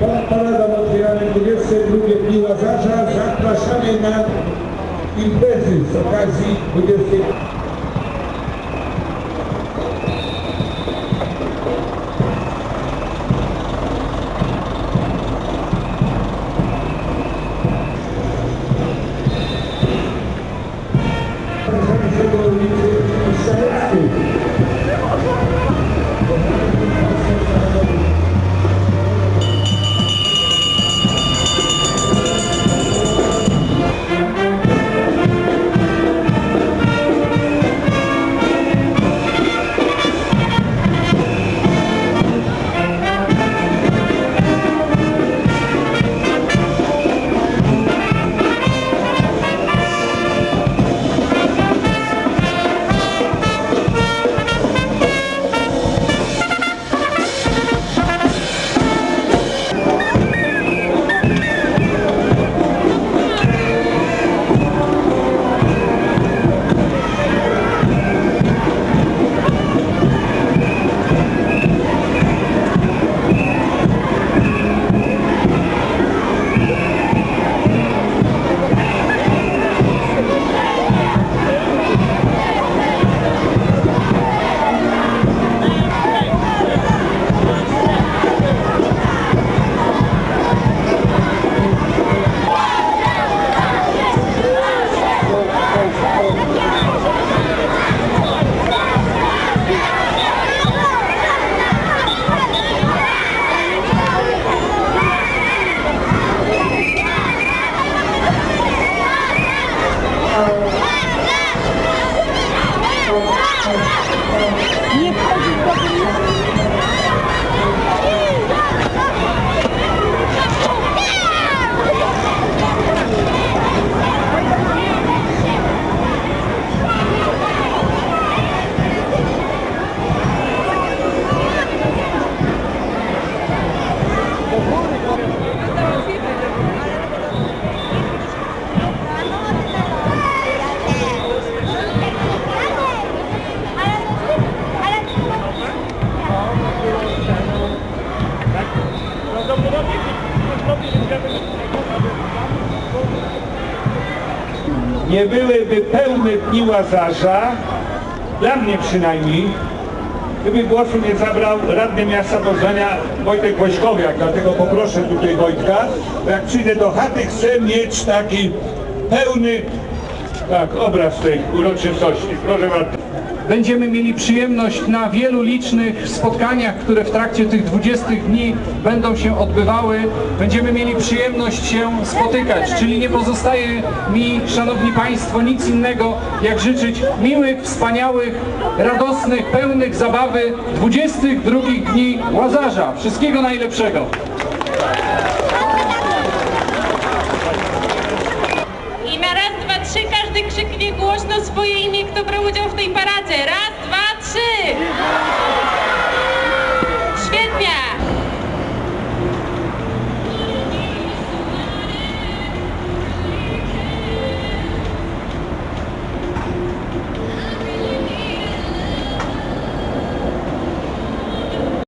Pan Parada otwieramy 22 dni Łazarza. Zapraszamy na imprezy z okazji 20. Zapraszamy się do Isso. É nie byłyby pełne dni Łazarza, dla mnie przynajmniej, gdyby głosu nie zabrał radny miasta Poznania Wojtek Woźkowiak, dlatego poproszę tutaj Wojtka, bo jak przyjdę do chaty, chcę mieć taki pełny tak, obraz tej uroczystości. Proszę bardzo. Będziemy mieli przyjemność na wielu licznych spotkaniach, które w trakcie tych 20 dni będą się odbywały. Będziemy mieli przyjemność się spotykać, czyli nie pozostaje mi, Szanowni Państwo, nic innego, jak życzyć miłych, wspaniałych, radosnych, pełnych zabawy 22 dni Łazarza. Wszystkiego najlepszego. I na raz, dwa, trzy każdy krzyknie głośno swoje imię, kto brał udział w tej paradzie. Raz,